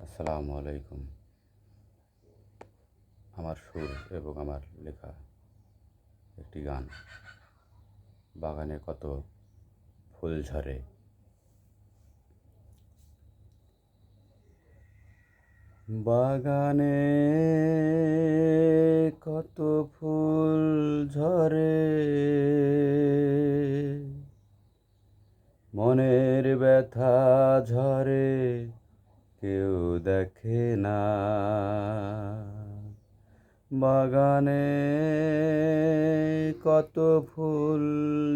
আসসালামু আলাইকুম। আমার সুর এবং আমার লেখা একটি গান। বাগানে কত ফুল ঝরে। বাগানে কত ফুল ঝরে। মনের ব্যথা ঝরে। কেউ দেখে না। বাগানে কত ফুল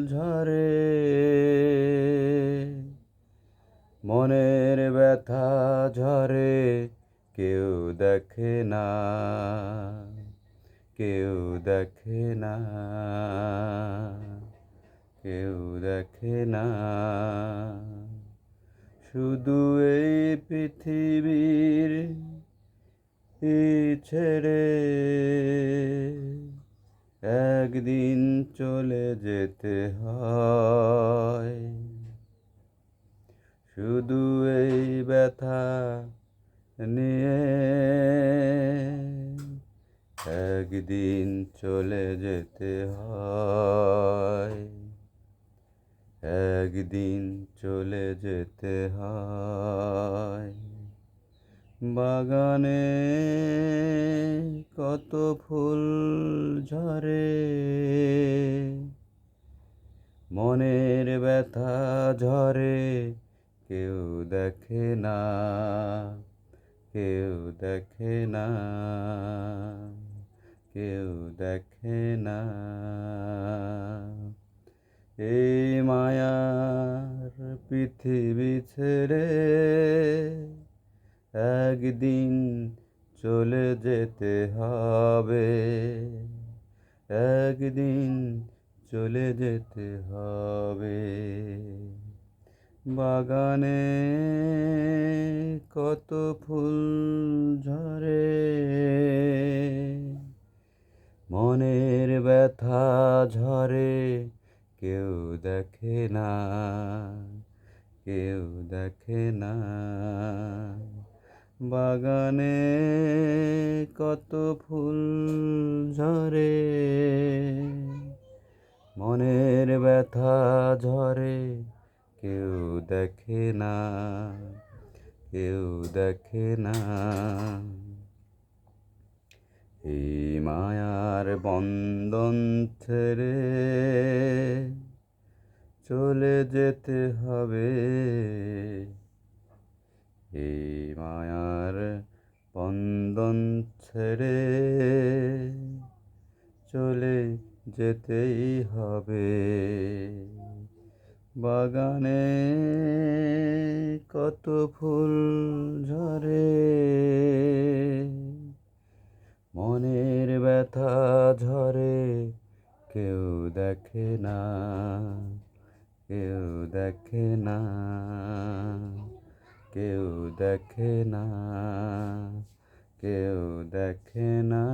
ঝরে। মনের ব্যথা ঝরে। কেউ দেখে না। কেউ দেখে না। কেউ দেখে না। শুধু এই পৃথিবীর ছেড়ে একদিন চলে যেতে হয়। শুধু এই ব্যথা নিয়ে একদিন চলে যেতে হয়। একদিন চলে যেতে হয়। বাগানে কত ফুল ঝরে, মনের ব্যথা ঝরে, কেউ দেখে না, কেউ দেখে না, কেউ দেখে না। এই মায়ার পৃথিবী ছেড়ে একদিন চলে যেতে হবে। একদিন চলে যেতে হবে। বাগানে কত ফুল ঝরে, মনের ব্যথা ঝরে কেউ দেখে না, কেউ দেখে না। বাগানে কত ফুল ঝরে, মনের ব্যথা ঝরে। কেউ দেখে না, কেউ দেখে না। এই মায়ার বন্ধন ছেড়ে চলে যেতে হবে। এই মায়ার বন্ধন ছেড়ে চলে যেতেই হবে। বাগানে কত ফুল ঝরে মনের ব্যথা ঝরে, কেউ দেখে না, কেউ দেখে না, কেউ দেখে না, কেউ দেখে না।